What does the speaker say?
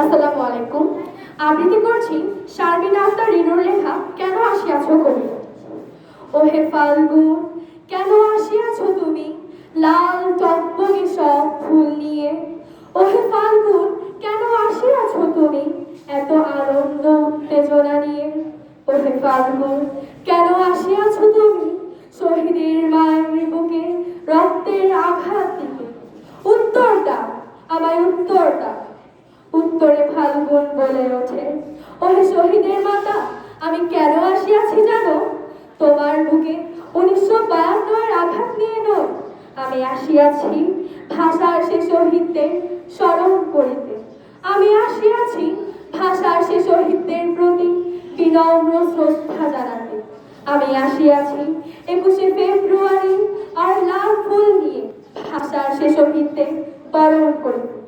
আসসালামু আলাইকুম। আবৃত্তি করছি? শারমিন আক্তার রিনুর লেখা কেন আসিয়াছ কবি? ওহে ফাল্গুন, কেন আসিয়াছ তুমি? লাল টকবগে সব ফুল নিয়ে। ওহে ফাল্গুন, কেন আসিয়াছ তুমি? এত আনন্দ, উত্তেজনা নিয়ে। ওহে ফাল্গুন, কেন আসিয়াছ তুমি? শহীদের মায়ের বুকে, রক্তের আঘাত দিতে উত্তরটা, আমায় উত্তরটা উত্তরে ফাল্গুন বলে ওঠে। ওহে শহীদের মাতা, আমি কেন আসিয়াছি জানো? তোমার বুকে উনিশশো বায়ান্নর আঘাত নিয়ে নয়। আমি আসিয়াছি ভাষার সে শহীদদের স্মরণ করিতে। আমি আসিয়াছি ভাষার সে শহীদদের প্রতি বিনম্র শ্রদ্ধা জানাতে। আমি আসিয়াছি একুশে ফেব্রুয়ারি আর লাল ফুল নিয়ে ভাষার সে শহীদদের বরণ করিতে।